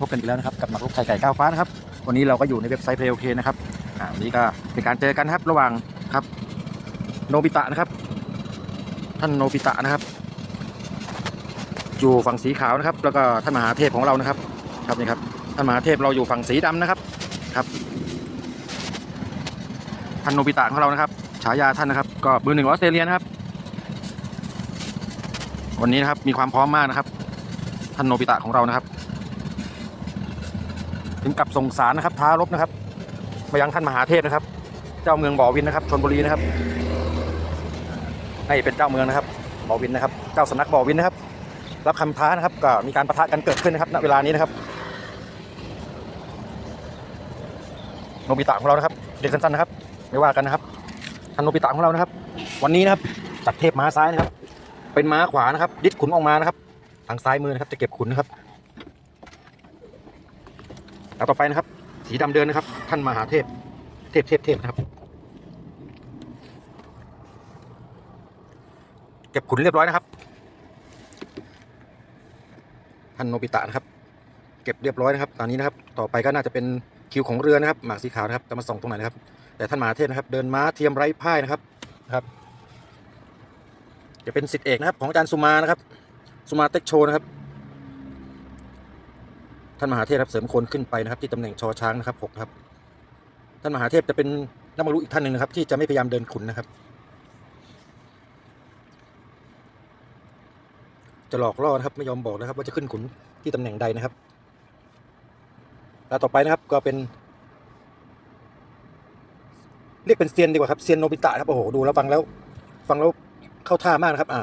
พบกันอีกแล้วนะครับกับหมักลูกไข่ไก่ก้าวฟ้านะครับวันนี้เราก็อยู่ในเว็บไซต์เพลโอเคนะครับอ่าวันนี้ก็เป็นการเจอกันครับระหว่างครับโนบิตะนะครับ ท่านโนบิตะนะครับ อยู่ฝั่งสีขาวนะครับ แล้วก็ท่านมหาเทพของเรานะครับครับนี่ครับท่านมหาเทพเราอยู่ฝั่งสีดำนะครับครับท่านโนบิตะของเรานะครับ ฉายาท่านนะครับ ก็เบอร์หนึ่งองออสเตรเลียนะครับ วันนี้นะครับมีความพร้อมมากนะครับท่านโนบิตะของเรานะครับ ถึงกับส่งสารนะครับ ท้ารบนะครับมายังท่านมหาเทพนะครับ เจ้าเมืองบ่อวินนะครับชนบุรีนะครับให้เป็นเจ้าเมืองนะครับบ่อวินนะครับ เจ้าสำนักบ่อวินนะครับ รับคำท้านะครับ ก็มีการประทะกันเกิดขึ้นนะครับณเวลานี้นะครับโนบิตะของเรานะครับ เด็กสั้นๆนะครับ ไม่ว่ากันนะครับท่านโนบิตะของเรานะครับ วันนี้นะครับจัดเทพม้าซ้ายนะครับ เป็นม้าขวานะครับ ดิดขุนออกมานะครับ ทางซ้ายมือนะครับ จะเก็บขุนนะครับ แล้วต่อไปนะครับ สีดำเดินนะครับ ท่านมหาเทพ เทพเทพเทพนะครับ เก็บขุนเรียบร้อยนะครับ ท่านโนบิตะนะครับ เก็บเรียบร้อยนะครับ ตอนนี้นะครับ ต่อไปก็น่าจะเป็นคิวของเรือนะครับ หมากสีขาวนะครับ จะมาส่องตรงไหนนะครับ แต่ท่านมหาเทพนะครับ เดินม้าเทียมไร้พ่ายนะครับ ครับ จะเป็นสิทธิเอกนะครับ ของอาจารย์สุมานะครับ สุมาเต็กโชนะครับ ท่านมหาเทพครับเสริมคนขึ้นไปนะครับ ที่ตำแหน่งชอช้างนะครับหกครับ ท่านมหาเทพจะเป็นนักมรุอีกท่านหนึ่งนะครับ ที่จะไม่พยายามเดินขุนนะครับ จะหลอกล่อนะครับไม่ยอมบอกนะครับ ว่าจะขึ้นขุนที่ตำแหน่งใดนะครับแล้วต่อไปนะครับก็เป็น เรียกเป็นเซียนดีกว่าครับเซียนโนบิตะครับโอ้โหดูแล้วฟังแล้ว ฟังแล้วเข้าท่ามากนะครับ อ่า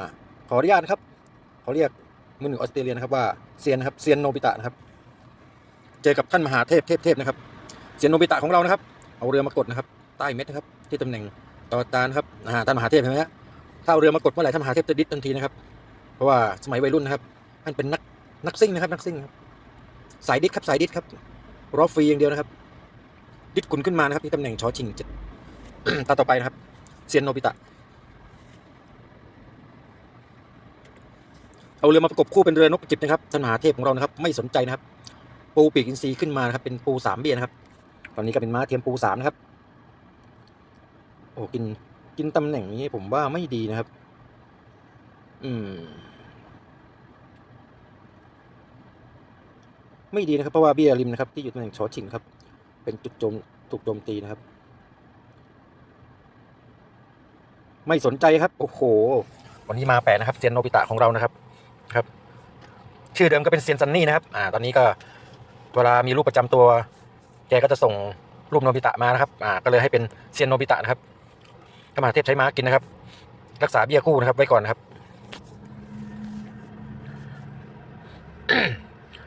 ขออนุญาตนะครับขอเรียกมือหนึ่งออสเตรเลียนะครับว่าเซียนครับเซียนโนบิตะนะครับ เจอกับท่านมหาเทพเทพเทพนะครับเซียนโนบิตะของเรานะครับ เอาเรือมากดนะครับ ใต้เม็ดนะครับ ที่ตำแหน่งต่อตานครับอ่าท่านมหาเทพเห็นไหมฮะถ้าเอาเรือมากดเมื่อไหร่ท่านมหาเทพจะดิดทันทีนะครับ เพราะว่าสมัยวัยรุ่นนะครับท่านเป็นนักนักซิ่งนะครับนักซิ่งครับสายดิดครับสายดิดครับรอฟรีอย่างเดียวนะครับ ดิดกุนขึ้นมานะครับที่ตำแหน่งชอชิงเจ็ดตาต่อไปนะครับเซียนโนบิตะเอาเรือมาประกบคู่เป็นเรือนกจิบนะครับท่านมหาเทพของเรานะครับ ไม่สนใจนะครับ ปูปีกอินทรีขึ้นมานะครับ เป็นปูสามเบี้ยนะครับ ตอนนี้ก็เป็นม้าเทียมปูสามนะครับ โอ้กินกินตำแหน่งนี้ผมว่าไม่ดีนะครับ อืม ไม่ดีนะครับเพราะว่าเบี้ยริมนะครับ ที่อยู่ตำแหน่งชอชิงครับ เป็นจุดโจมถูกโจมตีนะครับ ไม่สนใจครับ โอ้โห วันนี้มาแปลนะครับเซียนโนบิตะของเรานะครับ ครับ ชื่อเดิมก็เป็นเซียนซันนี่นะครับ อ่า ตอนนี้ก็ เวลามีรูปประจำตัว แกก็จะส่งรูปโนบิตะมานะครับ อ่า ก็เลยให้เป็นเซียนโนบิตะนะครับถ้ามหาเทพใช้ม้ากินนะครับ รักษาเบี้ยกู้นะครับไว้ก่อนนะครับ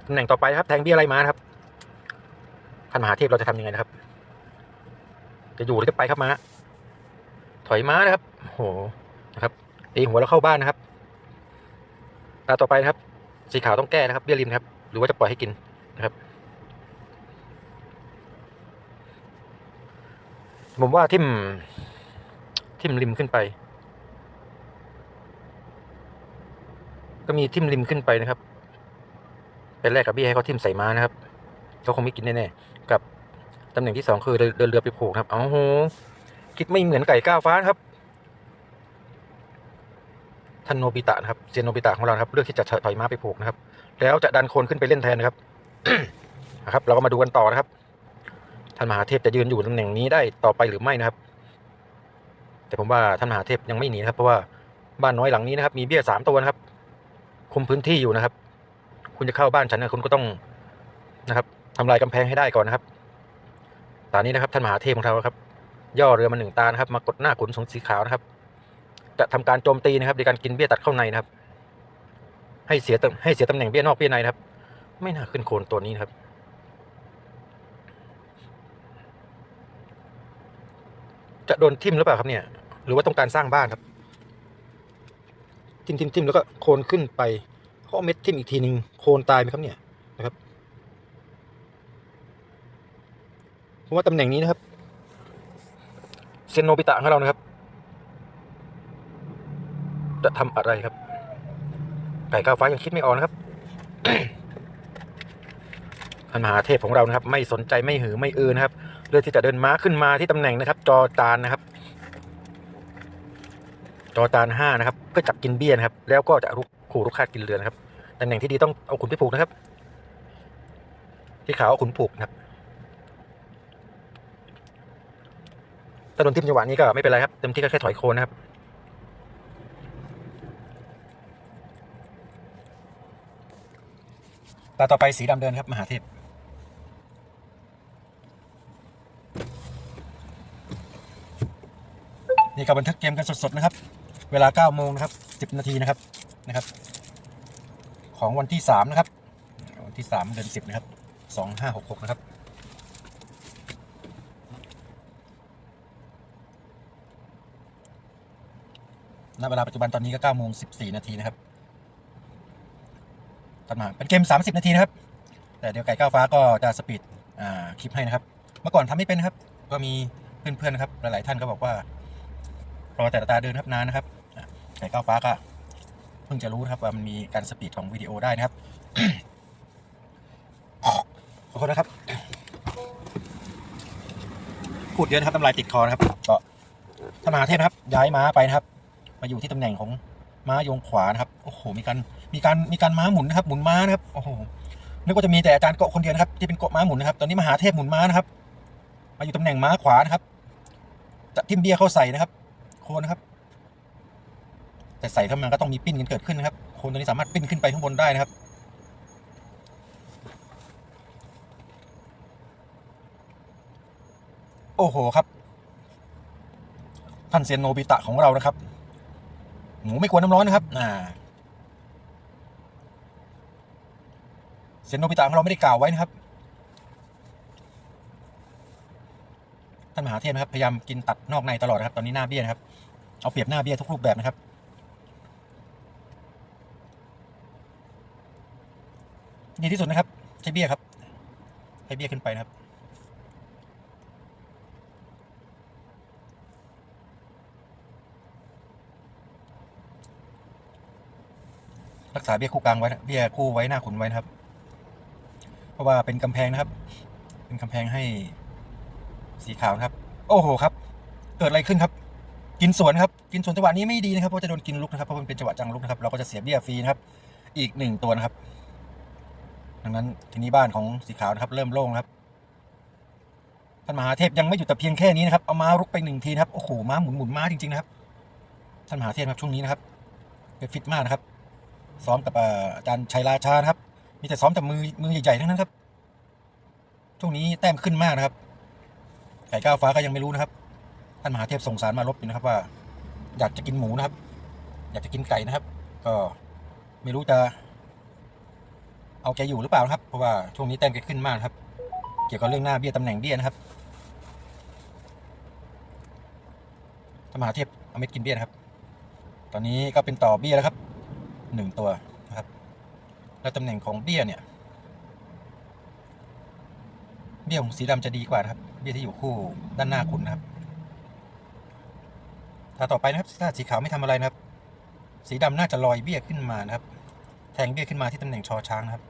ตำแหน่งต่อไปนะครับ แทงเบี้ยไรม้าครับท่านมหาเทพเราจะทำยังไงนะครับ จะอยู่หรือจะไปครับม้า ถอยม้านะครับ โห นะครับ ตีหัวแล้วเข้าบ้านนะครับ ตาต่อไปนะครับ สีขาวต้องแก้นะครับเบี้ยริมครับ หรือว่าจะปล่อยให้กินนะครับ ผมว่าทิมทิมริมขึ้นไป ก็มีทิมริมขึ้นไปนะครับเป็นแรกกับเบี้ยให้เขาทิมใส่ม้านะครับเขาคงไม่กินแน่ๆกับตำแหน่งที่สองคือเดินเรือไปผูกครับเอาโหคิดไม่เหมือนไก่ก้าวฟ้านครับท่านโนบิตะนะครับเซียนโนบิตะของเราครับเลือกที่จะถอยม้าไปผูกนะครับ แล้วจะดันโคนขึ้นไปเล่นแทนนะครับนะครับ เราก็มาดูกันต่อนะครับ ท่านมหาเทพจะยืนอยู่ตำแหน่งนี้ได้ต่อไปหรือไม่นะครับ แต่ผมว่าท่านมหาเทพยังไม่หนีนะครับ เพราะว่าบ้านน้อยหลังนี้นะครับ มีเบี้ยสามตัวนะครับ คุมพื้นที่อยู่นะครับ คุณจะเข้าบ้านฉันนะคุณก็ต้องนะครับทำลายกำแพงให้ได้ก่อนนะครับตอนนี้นะครับท่านมหาเทพของเราครับ ย่อเรือมาหนึ่งตานะครับ มากดหน้าขุนสงสีขาวนะครับ จะทำการโจมตีนะครับโดยการกินเบี้ยตัดเข้าในนะครับ ให้เสียตำให้เสียตำแหน่งเบี้ยนอกเบี้ยในนะครับ ไม่น่าขึ้นโคนตัวนี้นะครับ จะโดนทิ่มหรือเปล่าครับเนี่ย หรือว่าต้องการสร้างบ้านครับ ทิ่มทิ่มทิ่มแล้วก็โคนขึ้นไปข้อเม็ดทิ่มอีกทีหนึ่งโคนตายไหมครับเนี่ยนะครับเพราะว่าตำแหน่งนี้นะครับเซนโนบิตะของเรานะครับ จะทำอะไรครับ ไก่ก้าวฟ้ายังคิดไม่ออกนะครับท่านมหาเทพของเรานะครับ ไม่สนใจไม่หือไม่อือนะครับ เลือกที่จะเดินม้าขึ้นมาที่ตำแหน่งนะครับ จอจานนะครับ จอจานห้านะครับก็จับกินเบี้ยนะครับ แล้วก็จะรุกขู่ลูกค้ากินเรือนนะครับตำแหน่งที่ดีต้องเอาขุนไปผูกนะครับ ที่ขาวเอาขุนผูกนะครับถ้าโดนทิ่มจังหวะนี้ก็ไม่เป็นไรครับเต็มที่ก็แค่ถอยโคนนะครับตาต่อไปสีดำเดินครับ มหาเทพ ก็บันทึกเกมกันสดๆนะครับ เวลา9โมงนะครับ 10 นาทีนะครับนะครับ ของวันที่ 3 นะครับ วันที่ 3 เดือน 10 นะครับ 2566 นะครับณเวลาปัจจุบันตอนนี้ก็9โมง14 นาทีนะครับตัดมาเป็นเกม 30 นาทีนะครับ แต่เดี๋ยวไก่ก้าวฟ้าก็จะสปีดคลิปให้นะครับ เมื่อก่อนทำไม่เป็นครับ ก็มีเพื่อนๆนะครับ หลายๆท่านก็บอกว่า รอแต่ตาเดินครับนานนะครับอะไก่ก้าวฟ้าก็เพิ่งจะรู้นะครับว่ามันมีการสปีดของวิดีโอได้นะครับขอโทษนะครับพูดเยอะนะครับน้ำลายติดคอนะครับก็ท่านมหาเทพครับ ย้ายม้าไปนะครับ มาอยู่ที่ตำแหน่งของม้ายงขวานะครับโอ้โหมีการมีการมีการม้าหมุนนะครับ หมุนม้านะครับโอ้โหนึกว่าจะมีแต่อาจารย์เกาะคนเดียวนะครับที่เป็นเกาะม้าหมุนนะครับ ตอนนี้มหาเทพหมุนม้านะครับ มาอยู่ตำแหน่งม้าขวานะครับจะทิมเบียเข้าใส่นะครับ คนนะครับ แต่ใส่เข้ามาก็ต้องมีปิ้นกันเกิดขึ้นนะครับ โคนตัวนี้สามารถปิ้นขึ้นไปข้างบนได้นะครับ โอ้โหครับ ท่านเซียนโนบิตะของเรานะครับ หมูไม่กลัวน้ำร้อนนะครับอ่าเซียนโนบิตะของเราไม่ได้กล่าวไว้นะครับ ท่านมหาเทพนะครับพยายามกินตัดนอกในตลอดนะครับ ตอนนี้หน้าเบี้ยนะครับ เอาเปรียบหน้าเบี้ยทุกรูปแบบนะครับดีที่สุดนะครับใช้เบี้ยครับใช้เบี้ยขึ้นไปนะครับรักษาเบี้ยคู่กลางไว้นะเบี้ยคู่ไว้หน้าขุนไว้นะครับ เพราะว่าเป็นกำแพงนะครับ เป็นกำแพงให้ สีขาวนะครับ โอ้โหครับ เกิดอะไรขึ้นครับ กินสวนครับ กินสวนจังหวะนี้ไม่ดีนะครับ เพราะจะโดนกินลุกนะครับ เพราะมันเป็นจังหวะจังลุกนะครับ เราก็จะเสียเบี้ยฟรีนะครับ อีกหนึ่งตัวนะครับ ดังนั้นทีนี้บ้านของสีขาวนะครับ เริ่มโล่งครับ ท่านมหาเทพยังไม่หยุดแต่เพียงแค่นี้นะครับ เอาม้ารุกไปหนึ่งทีนะครับ โอ้โห ม้าหมุนหมุนม้าจริงๆนะครับ ท่านมหาเทพครับช่วงนี้นะครับเป็นฟิตมากนะครับ ซ้อมกับอาจารย์ชัยราชาครับ มีแต่ซ้อมแต่มือมือใหญ่ๆทั้งนั้นครับ ช่วงนี้แต้มขึ้นมากนะครับ ไก่ก้าวฟ้าก็ยังไม่รู้นะครับ ท่านมหาเทพส่งสารมาลบอยู่นะครับว่า อยากจะกินหมูนะครับ อยากจะกินไก่นะครับ ก็ไม่รู้จะ เอาแกอยู่หรือเปล่านะครับ เพราะว่าช่วงนี้แต้มแกขึ้นมากครับ เกี่ยวกับเรื่องหน้าเบี้ยตำแหน่งเบี้ยนะครับท่านมหาเทพเอาเม็ดกินเบี้ยนะครับ ตอนนี้ก็เป็นต่อเบี้ยแล้วครับหนึ่งตัวนะครับ แล้วตำแหน่งของเบี้ยเนี่ย เบี้ยของสีดำจะดีกว่านะครับ เบี้ยที่อยู่คู่ด้านหน้าคุณนะครับถ้าต่อไปนะครับถ้าสีขาวไม่ทำอะไรนะครับ สีดำน่าจะลอยเบี้ยขึ้นมานะครับ แทงเบี้ยขึ้นมาที่ตำแหน่งชอช้างนะครับ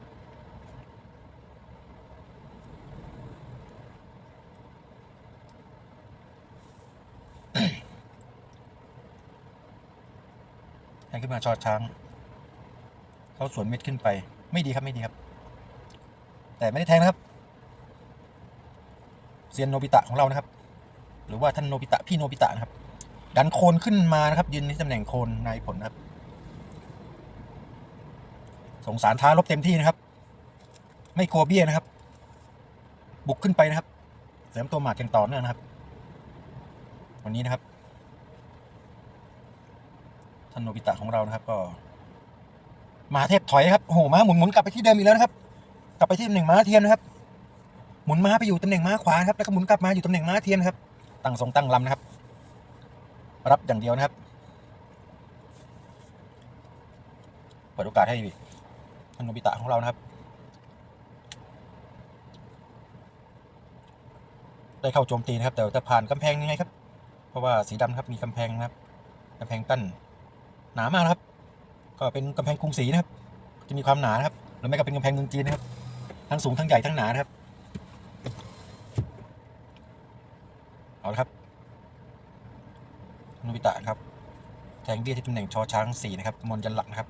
แทงขึ้นมาชอช้าง เขาสวนเม็ดขึ้นไป ไม่ดีครับไม่ดีครับ แต่ไม่ได้แทงนะครับ ซียนโนบิตะของเรานะครับ หรือว่าท่านโนบิตะพี่โนบิตะนะครับ ดันโคนขึ้นมานะครับ ยืนในตำแหน่งโคนนายผลนะครับ สงสารท้าลบเต็มที่นะครับ ไม่กลัวเบี้ยนะครับ บุกขึ้นไปนะครับ เสริมตัวหมากอย่างต่อเนื่องนะครับ วันนี้นะครับท่านโนบิตะของเรานะครับ ก็ มาเทพถอยครับโอ้โหม้าหมุนหมุนกลับไปที่เดิมอีกแล้วนะครับ กลับไปที่หนึ่งม้าเทียมนะครับ หมุนม้าไปอยู่ตำแหน่งม้าขวาครับแล้วก็หมุนกลับมาอยู่ตำแหน่งม้าเทียมนครับ ตั้งทรงตั้งลำนะครับ รับอย่างเดียวนะครับเปิดโอกาสให้ท่านโนบิตะของเรานะครับ ได้เข้าโจมตีนะครับ แต่จะผ่านกำแพงยังไงครับ เพราะว่าสีดำครับมีกำแพงนะครับกำแพงกั้นหนามากนะครับ ก็เป็นกำแพงกรุงศรีนะครับ จะมีความหนานะครับหรือไม่ก็เป็นกำแพงเมืองจีนนะครับ ทั้งสูงทั้งใหญ่ทั้งหนานะครับ เอาละครับโนบิตะครับ แทงเบี้ยที่ตำแหน่งชอช้างสี่นะครับมอนยันหลักนะครับ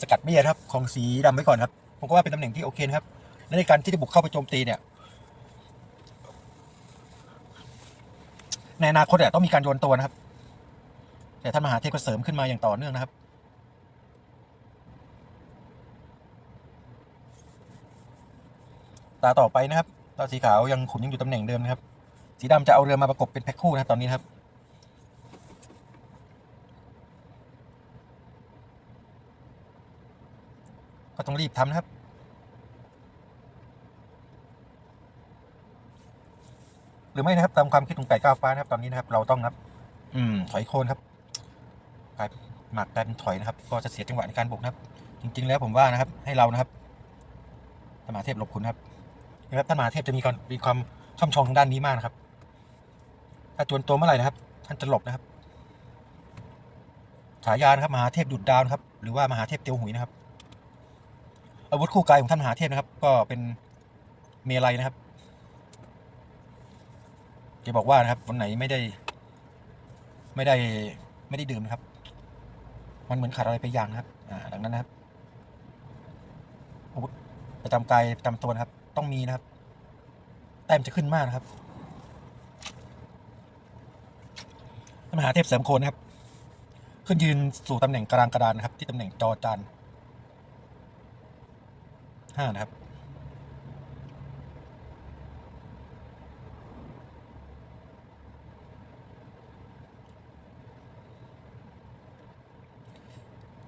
สกัดเบี้ยครับของสีดำไว้ก่อนครับ ผมก็ว่าเป็นตำแหน่งที่โอเคนะครับ และในการที่จะบุกเข้าไปโจมตีเนี่ยในอนาคตเนี่ยต้องมีการโยนตัวนะครับ แต่ท่านมหาเทพก็เสริมขึ้นมาอย่างต่อเนื่องนะครับตาต่อไปนะครับตาสีขาวยังขุนยังอยู่ตำแหน่งเดิมนะครับ สีดำจะเอาเรือมาประกบเป็นแพ็คคู่นะตอนนี้ครับ ก็ต้องรีบทำนะครับ หรือไม่นะครับตามความคิดของไก่ก้าวฟ้านะครับ ตอนนี้นะครับ เราต้องนะครับ อืม ถอยโคนครับกลายหมากกลายเป็นถอยนะครับ ก็จะเสียจังหวะในการบุกนะครับ จริง ๆ แล้วผมว่านะครับ ให้เรานะครับธรรมาเทพหลบคุณครับนะครับท่านมหาเทพจะมีความมีความช่ำชองทางด้านนี้มากนะครับ ถ้าจวนตัวเมื่อไหร่นะครับ ท่านจะหลบนะครับ ฉายานะครับมหาเทพดุดดาวนะครับ หรือว่ามหาเทพเตียวหุยนะครับ อาวุธคู่กายของท่านมหาเทพนะครับ ก็เป็นเมลัยนะครับจะบอกว่านะครับวันไหนไม่ได้ ไม่ได้ไม่ได้ดื่มนะครับ มันเหมือนขาดอะไรไปอย่างนะครับ อ่า ดังนั้นนะครับอาวุธประจำกายประจำตัวนะครับ ต้องมีนะครับ แต้มจะขึ้นมากนะครับท่าน มหาเทพเสริมโคนนะครับ ขึ้นยืนสู่ตำแหน่งกลางกระดานนะครับ ที่ตำแหน่งจอจานห้านะครับ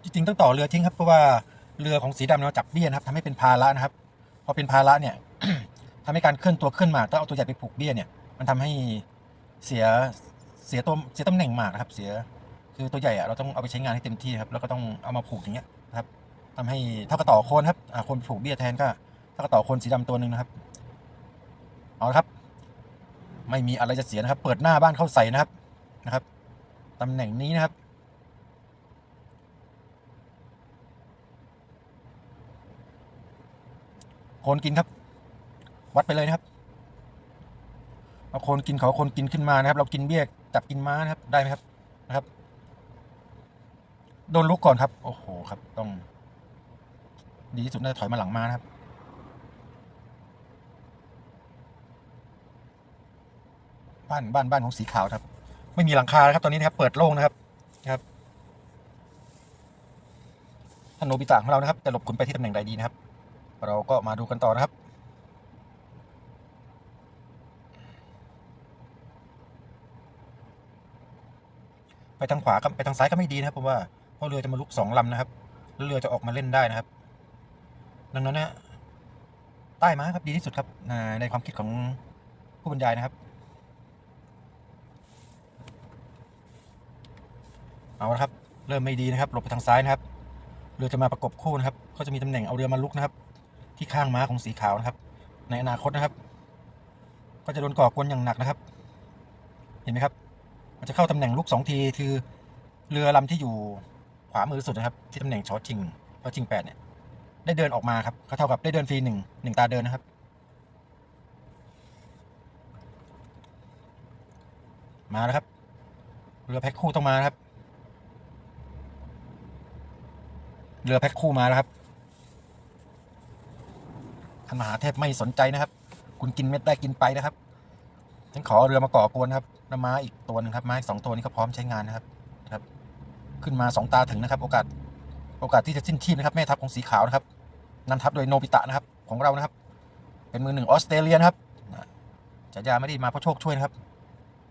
จริงๆต้องต่อเรือทิ้งครับเพราะว่าเรือของสีดำเราจับเบี้ยนะครับทำให้เป็นภาระนะครับพอเป็นภาระเนี่ยทำให้การเคลื่อนตัวเคลื่อนมาต้องเอาตัวใหญ่ไปผูกเบี้ยเนี่ย มันทำให้เสีย เสียตัวเสียตำแหน่งหมากนะครับ เสียคือตัวใหญ่อะเราต้องเอาไปใช้งานให้เต็มที่ครับแล้วก็ต้องเอามาผูกอย่างเงี้ยนะครับทำให้เท่ากับต่อโคนครับอ่าโคนผูกเบี้ยแทนก็เท่ากับต่อโคนสีดำตัวหนึ่งนะครับเอาละครับ ไม่มีอะไรจะเสียนะครับ เปิดหน้าบ้านเข้าใส่นะครับนะครับตำแหน่งนี้นะครับโคนกินครับ วัดไปเลยนะครับเอาโคนกินเขาโคนกินขึ้นมานะครับ เรากินเบี้ย จับกินม้านะครับได้ไหมครับนะครับ โดนลุกก่อนครับ โอ้โหครับ ต้อง ดีที่สุดน่าจะถอยมาหลังม้านะครับ บ้านบ้านบ้านของสีขาวครับ ไม่มีหลังคานะครับ ตอนนี้นะครับ เปิดโล่งนะครับนะครับท่านโนบิตะของเรานะครับ จะหลบคุณไปที่ตำแหน่งใดดีนะครับ เราก็มาดูกันต่อนะครับ ไปทางขวาครับไปทางซ้ายก็ไม่ดีนะครับเพราะว่าเพราะเรือจะมาลุกสองลำนะครับแล้วเรือจะออกมาเล่นได้นะครับ ดังนั้นนะใต้ม้าครับดีที่สุดครับในในความคิดของผู้บรรยายนะครับ เอาละครับ เริ่มไม่ดีนะครับหลบไปทางซ้ายนะครับเรือจะมาประกบคู่นะครับ ก็จะมีตำแหน่งเอาเรือมาลุกนะครับ ที่ข้างม้าของสีขาวนะครับ ในอนาคตนะครับ ก็จะโดนก่อกวนอย่างหนักนะครับ เห็นไหมครับ มันจะเข้าตำแหน่งลุกสองทีคือเรือลำที่อยู่ขวามือสุดนะครับ ที่ตำแหน่งชอชิงชอชิงแปดเนี่ยได้เดินออกมาครับก็เท่ากับได้เดินฟรีหนึ่งหนึ่งตาเดินนะครับ มาแล้วครับ เรือแพ็คคู่ต้องมาครับ เรือแพ็คคู่มาแล้วครับท่านมหาเทพไม่สนใจนะครับ คุณกินเม็ดได้กินไปนะครับฉันขอเรือมาก่อกวนครับ น้ำม้าอีกตัวหนึงครับม้าอีกสองตัวนี้ก็พร้อมใช้งานนะครับครับ ขึ้นมาสองตาถึงนะครับ โอกาสโอกาสที่จะสิ้นชีพนะครับ แม่ทัพของสีขาวนะครับนำทัพโดยโนบิตะนะครับ ของเรานะครับ เป็นมือหนึ่งออสเตรเลียนะครับฉายาไม่ได้มาเพราะโชคช่วยนะครับ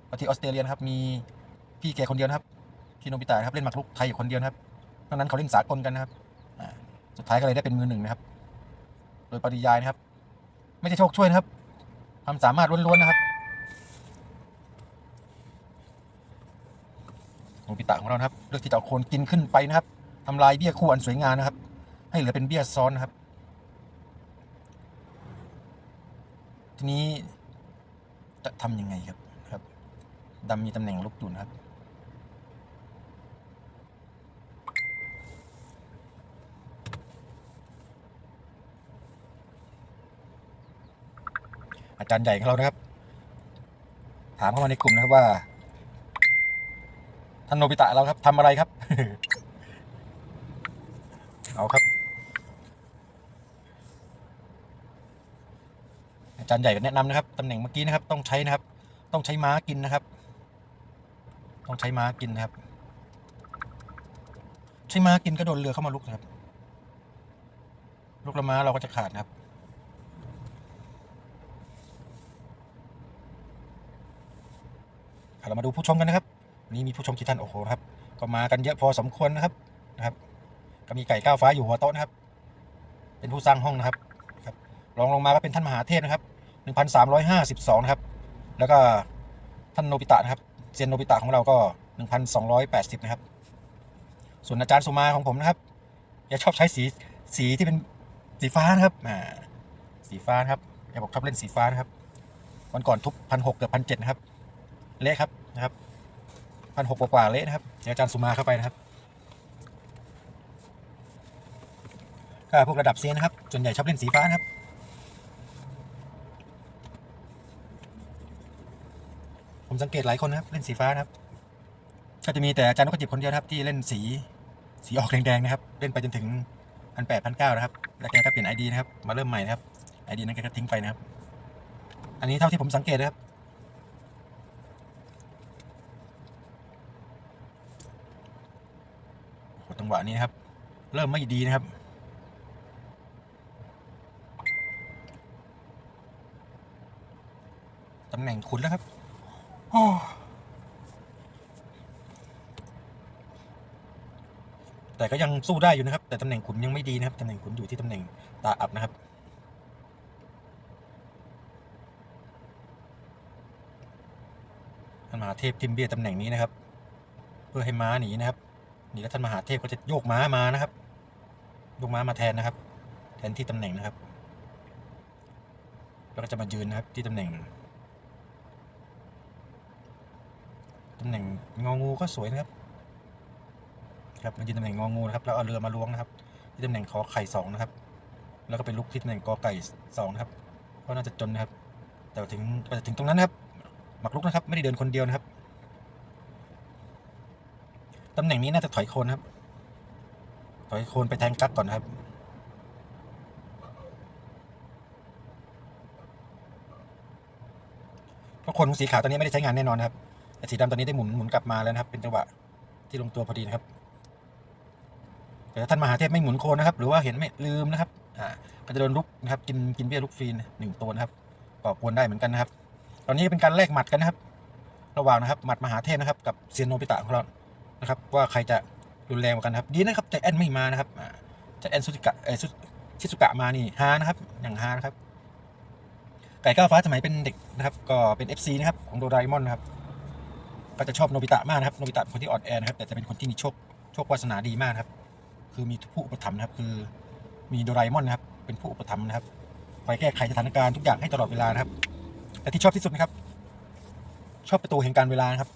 เพราะที่ออสเตรเลียนะครับมีพี่แกคนเดียวนะครับพี่โนบิตะนะครับเล่นหมากรุกไทยอยู่คนเดียวนะครับนอกนั้นเขาเล่นสากลกันนะครับสุดท้ายก็เลยได้เป็นมือหนึ่งนะครับ โดยปริยายนะครับ ไม่ใช่โชคช่วยนะครับ ความสามารถล้วนๆนะครับ นบิตะของเรานะครับเลือกที่จะเอาโคนกินขึ้นไปนะครับทำลายเบี้ยคู่อันสวยงามนะครับ ให้เหลือเป็นเบี้ยซ้อนนะครับ ทีนี้จะทำยังไงครับครับดำมีตำแหน่งลุกอยู่นะครับอาจารย์ใหญ่ของเรานะครับ ถามเข้ามาในกลุ่มนะครับว่า ท่านโนบิตะเราครับทำอะไรครับ เอาครับ อาจารย์ใหญ่ก็แนะนำนะครับตำแหน่งเมื่อกี้นะครับ ต้องใช้นะครับ ต้องใช้ม้ากินนะครับ ต้องใช้ม้ากินนะครับ ใช้ม้ากินก็โดนเรือเข้ามาลุกนะครับลูกละม้าเราก็จะขาดนะครับ เรามาดูผู้ชมกันนะครับ นี้มีผู้ชมกี่ท่านโอ้โหนะครับ ก็มากันเยอะพอสมควรนะครับนะครับ ก็มีไก่ก้าวฟ้าอยู่หัวโต๊ะนะครับ เป็นผู้สร้างห้องนะครับครับรองลงมาก็เป็นท่านมหาเทพนะครับ1,352นะครับ แล้วก็ท่านโนบิตะนะครับเซียนโนบิตะของเราก็ 1,280นะครับ ส่วนอาจารย์สุมาของผมนะครับแกชอบใช้สีสีที่เป็นสีฟ้านะครับอ่าสีฟ้านะครับแกบอกชอบเล่นสีฟ้านะครับวันก่อนทุบพันหกเกือบพันเจ็ดนะครับ เละครับนะครับ พันหกกว่าเละนะครับเดี๋ยวอาจารย์สุมาเข้าไปนะครับก็พวกระดับเซียนนะครับส่วนใหญ่ชอบเล่นสีฟ้านะครับผมสังเกตหลายคนนะครับเล่นสีฟ้านะครับก็จะมีแต่อาจารย์นกกจิบคนเดียวครับที่เล่นสีสีออกแดงๆนะครับ เล่นไปจนถึงพันแปดพันเก้านะครับ แล้วแกก็เปลี่ยนไอดีนะครับ มาเริ่มใหม่นะครับไอดีนั้นแกก็ทิ้งไปนะครับ อันนี้เท่าที่ผมสังเกตนะครับ โอ้โหวะนี้นะครับ เริ่มไม่ดีนะครับ ตำแหน่งขุนแล้วครับโอ้แต่ก็ยังสู้ได้อยู่นะครับ แต่ตำแหน่งขุนยังไม่ดีนะครับตำแหน่งขุนอยู่ที่ตำแหน่งตาอับนะครับท่านมหาเทพทิมเบียตำแหน่งนี้นะครับ เพื่อให้ม้าหนีนะครับ นี่แล้วท่านมหาเทพก็จะโยกม้ามานะครับโยกม้ามาแทนนะครับ แทนที่ตำแหน่งนะครับ แล้วก็จะมายืนนะครับที่ตำแหน่งตำแหน่งงองูก็สวยนะครับ ครับมายืนตำแหน่งงองูนะครับแล้วเอาเรือมาล้วงนะครับ ที่ตำแหน่งขอไข่สองนะครับ แล้วก็ไปลุกที่ตำแหน่งกอไก่สองนะครับเพราะน่าจะจนนะครับ แต่ถึงกว่าจะถึงตรงนั้นนะครับหมักลุกนะครับ ไม่ได้เดินคนเดียวนะครับ ตำแหน่งนี้น่าจะถอยโคนครับ ถอยโคนไปแทงกั๊กก่อนครับ เพราะคนของสีขาวตอนนี้ไม่ได้ใช้งานแน่นอนนครับ แต่สีดำตอนนี้ได้หมุนหมุนกลับมาแล้วนะครับ เป็นจังหวะที่ลงตัวพอดีนะครับ แต่ถ้าท่านมหาเทพไม่หมุนโคนนะครับ หรือว่าเห็นไม่ลืมนะครับ อ่า ก็จะโดนลุกนะครับ กินกินเบี้ยลุกฟรีหนึ่งตัวนะครับก่อกวนได้เหมือนกันนะครับ ตอนนี้เป็นการแลกหมัดกันนะครับ ระหว่างนะครับ หมัดมหาเทพนะครับ กับเซียนโนบิตะของเรา นะครับว่าใครจะรุนแรงกว่ากันครับ ดีนะครับใจแอนไม่มานะครับอ่าใจแอนสุจิกะเออชิสุกะมานี่ฮานะครับ อย่างฮานะครับ ไก่ก้าวฟ้าสมัยเป็นเด็กนะครับ ก็เป็น FC นะครับของโดราเอมอนนะครับก็จะชอบโนบิตะมากนะครับโนบิตะเป็นคนที่อ่อนแอนะครับ แต่จะเป็นคนที่มีโชคโชควาสนาดีมากครับ คือมีผู้อุปถัมภ์นะครับ คือมีโดราเอมอนนะครับ เป็นผู้อุปถัมภ์นะครับคอยแก้ไขสถานการณ์ทุกอย่างให้ตลอดเวลานะครับ แต่ที่ชอบที่สุดนะครับ ชอบประตูแห่งการเวลานะครับ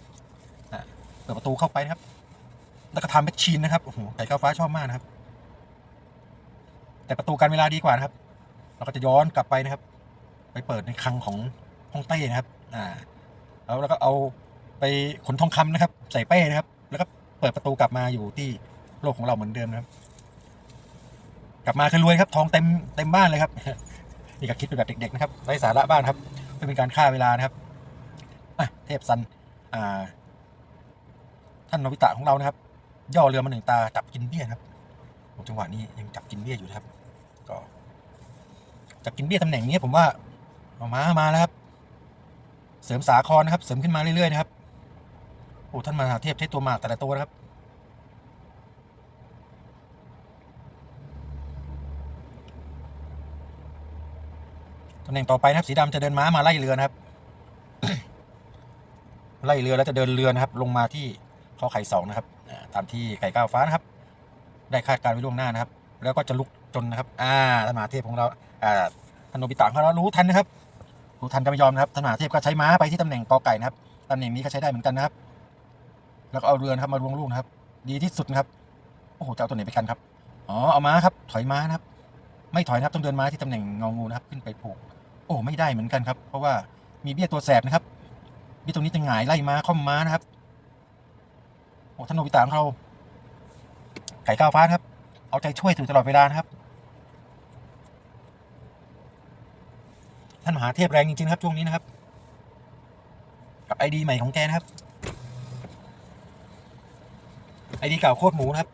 เปิดประตูเข้าไปนะครับ แล้วก็ทำแมชชีนนะครับโอ้โหไก่ก้าวฟ้าชอบมากนะครับ แต่ประตูการเวลาดีกว่านะครับ เราก็จะย้อนกลับไปนะครับ ไปเปิดในคลังของฮ่องเต้นะครับ อ่าแล้วแล้วก็เอาไปขนทองคำนะครับ ใส่เป้นะครับ แล้วก็เปิดประตูกลับมาอยู่ที่โลกของเราเหมือนเดิมนะครับ กลับมาคือรวยครับ ทองเต็มเต็มบ้านเลยครับนี่ก็คิดเป็นแบบเด็กๆนะครับไร้สาระบ้างครับเพื่อเป็นการฆ่าเวลานะครับอะเทพซันอ่า ท่านนบิตะของเรานะครับ ย่อเรือมาหนึ่งตาจับกินเบี้ยครับจังหวะนี้ยังจับกินเบี้ยอยู่นะครับ ก็จับกินเบี้ยตำแหน่งนี้ผมว่าเอามามาแล้วครับ เสริมสาครนะครับ เสริมขึ้นมาเรื่อยๆนะครับโอ้ท่านมหาเทพใช้ตัวมากแต่ละตัวนะครับตำแหน่งต่อไปนะครับ สีดำจะเดินม้ามาไล่เรือนะครับ ไล่เรือแล้วจะเดินเรือนะครับ ลงมาที่ข้อไข่สองนะครับ ตามที่ไก่ก้าวฟ้านะครับ ได้คาดการณ์ไว้ล่วงหน้านะครับ แล้วก็จะลุกจนนะครับ อ่าท่านมหาเทพของเราอ่าท่านโนบิตะของเรารู้ทันนะครับรู้ทันก็ไม่ยอมนะครับท่านมหาเทพก็ใช้ม้าไปที่ตำแหน่งกอไก่นะครับตำแหน่งนี้ก็ใช้ได้เหมือนกันนะครับ แล้วก็เอาเรือนะครับมาลวงลูกนะครับ ดีที่สุดนะครับโอ้โหจะเอาตัวไหนไปกันครับอ๋อเอาม้าครับ ถอยม้านะครับ ไม่ถอยนะครับต้องเดินม้าที่ตำแหน่งงองูนะครับขึ้นไปผูก โอ้ไม่ได้เหมือนกันครับ เพราะว่ามีเบี้ยตัวแสบนะครับเบี้ยตรงนี้จะหงายไล่ม้าค่อมม้านะครับ โอ้ท่านโนบิตะของเรา ไก่ก้าวฟ้าครับ เอาใจช่วยอยู่ตลอดเวลานะครับ ท่านมหาเทพแรงจริงๆครับช่วงนี้นะครับ กับไอดีใหม่ของแกนะครับไอดีเก่าโคตรหมูนะครับ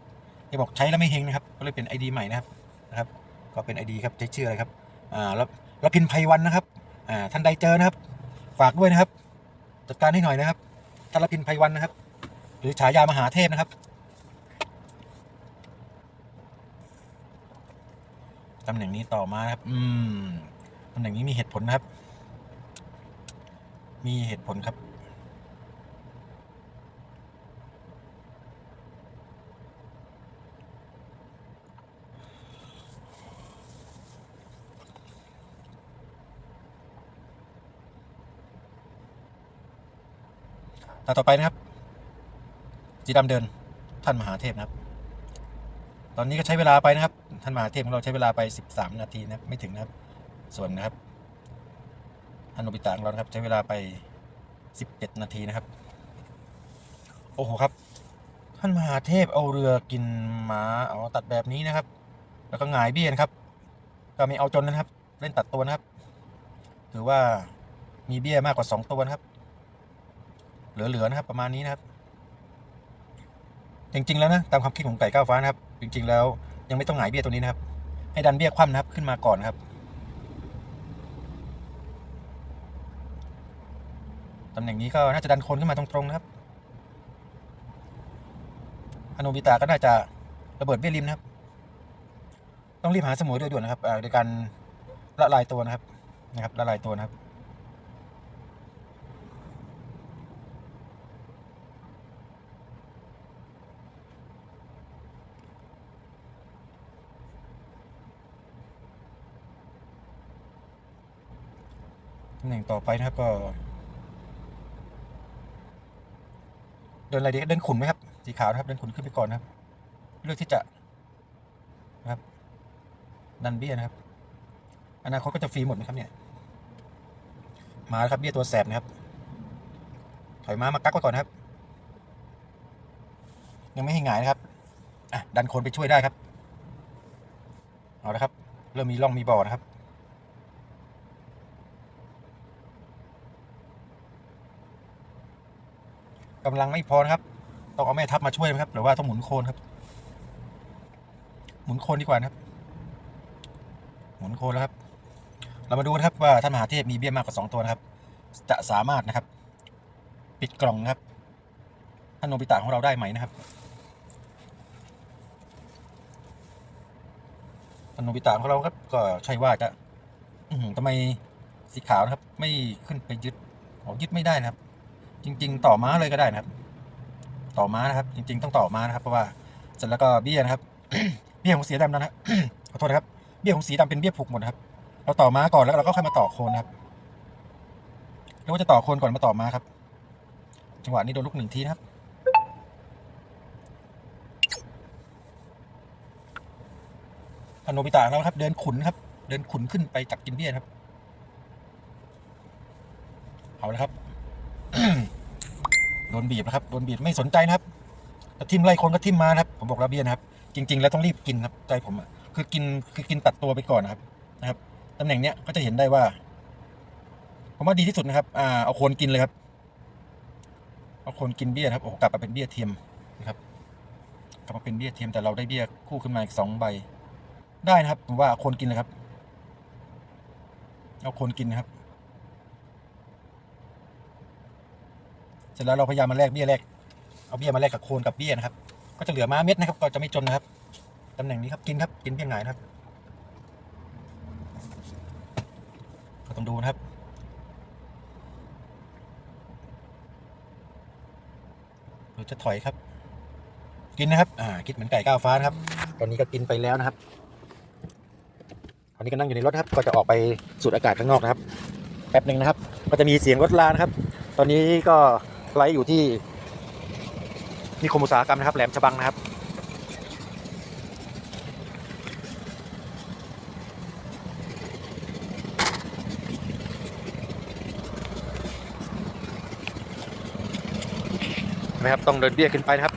แกบอกใช้แล้วไม่เฮงนะครับ ก็เลยเป็นไอดีใหม่นะครับนะครับ ก็เป็นไอดีครับใช้ชื่ออะไรครับอ่าแล้วแล้วพินไพวันนะครับอ่าท่านใดเจอนะครับ ฝากด้วยนะครับ จัดการให้หน่อยนะครับท่านละพินไพวันนะครับ หรือฉายามหาเทพนะครับ ตำแหน่งนี้ต่อมาครับ อืม ตำแหน่งนี้มีเหตุผลนะครับ มีเหตุผลครับต่อไปนะครับ สีดำเดินท่านมหาเทพนะครับ ตอนนี้ก็ใช้เวลาไปนะครับ ท่านมหาเทพของเราใช้เวลาไป 13 นาทีนะไม่ถึงนะครับ ส่วนนะครับท่านโนบิตะของเราครับ ใช้เวลาไป17นาทีนะครับ โอ้โหครับ ท่านมหาเทพเอาเรือกินหมาเอาตัดแบบนี้นะครับ แล้วก็หงายเบี้ยนะครับ ก็ไม่เอาจนนะครับ เล่นตัดตัวนะครับ ถือว่ามีเบี้ยมากกว่า 2 ตัวนะครับ เหลือๆนะครับ ประมาณนี้นะครับ จริง ๆ แล้วนะตามความคิดของไก่ก้าวฟ้านะครับ จริง ๆ แล้วยังไม่ต้องหงายเบี้ยตัวนี้นะครับ ให้ดันเบี้ยคว่ำนะครับขึ้นมาก่อนครับตำแหน่งนี้ก็น่าจะดันคนขึ้นมาตรงๆนะครับอโนบิตะก็น่าจะระเบิดเบี้ยริมนะครับ ต้องรีบหาสมุยโดยด่วนนะครับโดยการละลายตัวนะครับนะครับละลายตัวนะครับ หน่งต่อไปนะครับก็ เดินอะไรดีเดินขุนไหมครับ สีขาวนะครับ เดินขุนขึ้นไปก่อนนะครับ เลือกที่จะนะครับ ดันเบี้ยนะครับ อนาคตก็จะฟรีหมดนะครับเนี่ย มาครับเบี้ยตัวแสบนะครับ ถอยม้ามากักไว้ก่อนนครับ ยังไม่ให้หงายนะครับอะดันโคนไปช่วยได้ครับ เอาละครับ เริ่มมีร่องมีบ่อนะครับ กำลังไม่พอนะครับ ต้องเอาแม่ทัพมาช่วยนะครับ หรือว่าต้องหมุนโคนครับ หมุนโคนดีกว่านะครับ หมุนโคนแล้วครับ เรามาดูนะครับว่าท่านมหาเทพมีเบี้ยมากกว่าสองตัวนะครับ จะสามารถนะครับ ปิดกล่องนะครับท่านโนบิตะของเราได้ไหมนะครับท่านโนบิตะของเราครับ ก็ใช่ว่าจะทำไมสีขาวนะครับ ไม่ขึ้นไปยึดออยึดไม่ได้นะครับ จริง ๆ ต่อม้าเลยก็ได้นะครับ ต่อม้านะครับ จริง ๆ ต้องต่อม้านะครับ เพราะว่าเสร็จแล้วก็เบี้ยนะครับ เบี้ยของสีดำนะฮะขอโทษนะครับ เบี้ยของสีดำเป็นเบี้ยผูกหมดนะครับ เราต่อม้าก่อนแล้วเราก็ค่อยมาต่อโคนนะครับหรือว่าจะต่อโคนก่อนมาต่อม้าครับ จังหวะนี้โดนลูกหนึ่งทีนะครับพนโนบิตะของเราครับ เดินขุนครับ เดินขุนขึ้นไปจับกินเบี้ยครับ เอาละครับ โดนบีบนะครับ โดนบีบไม่สนใจนะครับแต่ทิมไล่คนก็ทิมมานะครับ ผมบอกแล้วเบียนะครับ จริง ๆ แล้วต้องรีบกินครับใจผมอะคือกินคือกินตัดตัวไปก่อนนะครับนะครับตำแหน่งเนี้ยก็จะเห็นได้ว่า ผมว่าดีที่สุดนะครับ อ่าเอาโคนกินเลยครับเอาโคนกินเบี้ยนะครับโอ้กลับมาเป็นเบี้ยเทียมนะครับ กลับมาเป็นเบี้ยเทียมแต่เราได้เบี้ยคู่ขึ้นมาอีกสองใบ ได้นะครับ ผมว่าเอาโคนกินเลยครับ เอาโคนกินนะครับ เส ร็จแล้วเราพยายามมาแลกเบี้ยแลกเอาเบี้ยมาแลกกับโคนกับเบี้ยนะครับ ก็จะเหลือม้าเม็ดนะครับ ก็จะไม่จนนะครับตำแหน่งนี้ครับกินครับกินเบี้ยงายนะครับก็ต้องดูนะครับหรือจะถอยครับ กินนะครับ อ่ากินเหมือนไก่ก้าวฟ้านะครับ ตอนนี้ก็กินไปแล้วนะครับตอนนี้ก็นั่งอยู่ในรถครับ ก็จะออกไปสูดอากาศข้างนอกนะครับ แป๊บหนึ่งนะครับ ก็จะมีเสียงรถลานะครับ ตอนนี้ก็ ไลฟ์อยู่ที่นิคมอุตสาหกรรมนะครับ แหลมฉบังนะครับ นะครับ ต้องเดินเบี้ยขึ้นไปนะครับ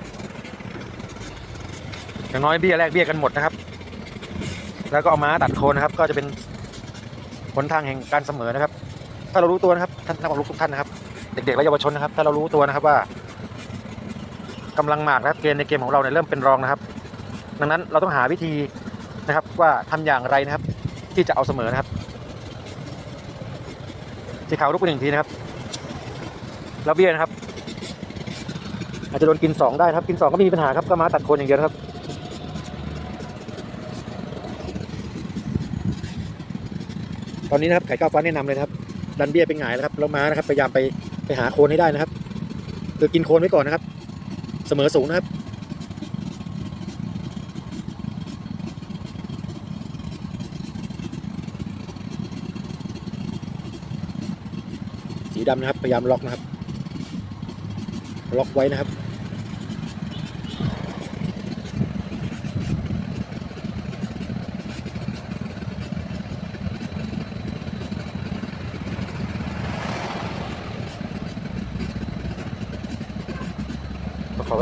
อย่างน้อยเบี้ยแรกเบี้ยกันหมดนะครับ แล้วก็เอาม้าตัดโคนนะครับ ก็จะเป็นหนทางแห่งการเสมอนะครับ ถ้าเรารู้ตัวนะครับ ท่านนักบอลลูทุกท่านนะครับ เด็กๆและเยาวชนนะครับ ถ้าเรารู้ตัวนะครับว่ากำลังหมากนะครับเกมในเกมของเราเนี่ยเริ่มเป็นรองนะครับ ดังนั้นเราต้องหาวิธีนะครับว่าทำอย่างไรนะครับ ที่จะเอาเสมอนะครับสีขาวลุกไปหนึ่งทีนะครับแล้วเบี้ยนะครับ อาจจะโดนกินสองได้ครับกินสองก็ไม่มีปัญหาครับก็มาตัดโคนอย่างเดียวครับตอนนี้นะครับไข่ก้าวฟ้าแนะนำเลยครับดันเบี้ยไปหงายนะครับแล้วม้านะครับพยายามไป ไปหาโคนให้ได้นะครับ คือกินโคนไว้ก่อนนะครับ เสมอสูงนะครับ สีดำนะครับ พยายามล็อกนะครับ ล็อกไว้นะครับ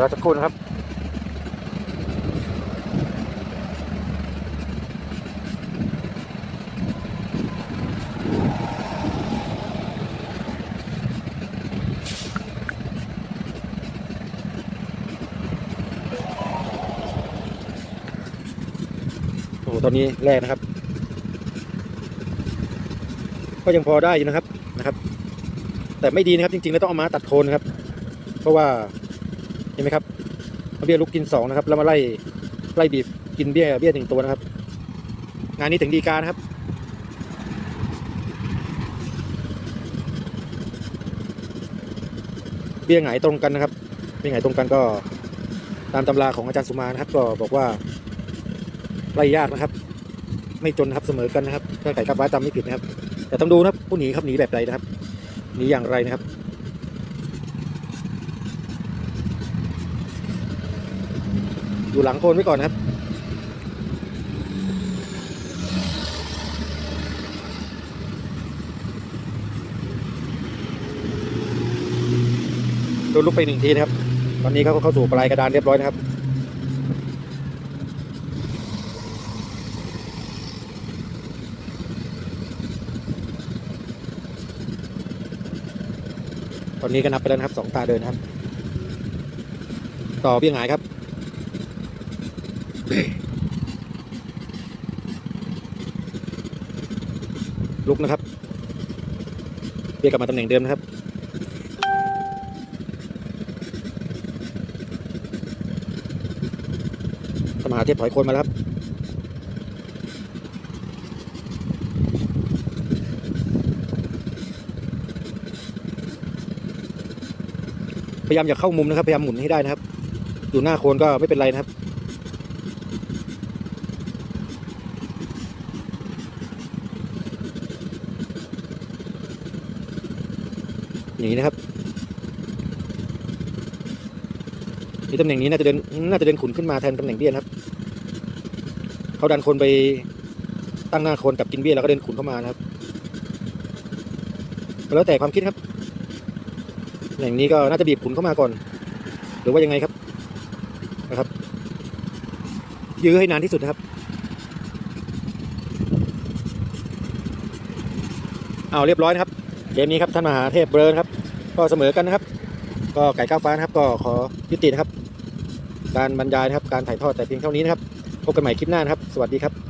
ขอเวลาสักครู่นะครับโอ้โหตอนนี้แรกนะครับ ก็ยังพอได้อยู่นะครับนะครับ แต่ไม่ดีนะครับจริงๆแล้วต้องเอามาตัดโคนนครับ เพราะว่า เห็นไหมครับเบี้ยลุกกินสองนะครับ แล้วมาไล่ไล่บีบกินเบี้ยเบี้ยหนึ่งตัวนะครับ งานนี้ถึงดีการนะครับเบี้ยหงายตรงกันนะครับเบี้ยหงายตรงกันก็ตามตำราของอาจารย์สุมานะครับ ก็บอกว่าไล่ยากนะครับ ไม่จนครับเสมอกันนะครับถ้าไก่กับว้าจำไม่ผิดนะครับ แต่ต้องดูนะครับผู้หนีครับหนีแบบใดนะครับหนีอย่างไรนะครับ อยู่หลังโคนไว้ก่อนนะครับ โดนลุกไปหนึ่งทีนะครับ ตอนนี้เขาก็เข้าสู่ปลายกระดานเรียบร้อยนะครับตอนนี้ก็นับไปแล้วนะครับสองตาเดินนะครับ ต่อเบี้ยงหงายครับ ลุกนะครับเบียกลับมาตำแหน่งเดิมนะครับสมหาเทพถอยคนมาแล้วครับพยายามอย่าเข้ามุมนะครับ พยายามหมุนให้ได้นะครับ อยู่หน้าโคนก็ไม่เป็นไรนะครับ อย่างนี้นะครับนี่ตำแหน่งนี้น่าจะเดินน่าจะเดินขุนขึ้นมาแทนตำแหน่งเบี้ยนะครับเขาดันคนไปตั้งหน้าคนกับกินเบี้ยแล้วก็เดินขุนเข้ามานะครับแล้วแต่ความคิดครับตำแหน่งนี้ก็น่าจะบีบขุนเข้ามาก่อน หรือว่ายังไงครับนะครับ ยื้อให้นานที่สุดนะครับเอาเรียบร้อยนะครับ เกมนี้ครับท่านมหาเทพเบิร์นครับ ก็เสมอกันนะครับ ก็ไก่ก้าวฟ้านะครับ ก็ขอยุตินะครับ การบรรยายนะครับการถ่ายทอดแต่เพียงเท่านี้นะครับพบกันใหม่คลิปหน้านะครับ สวัสดีครับ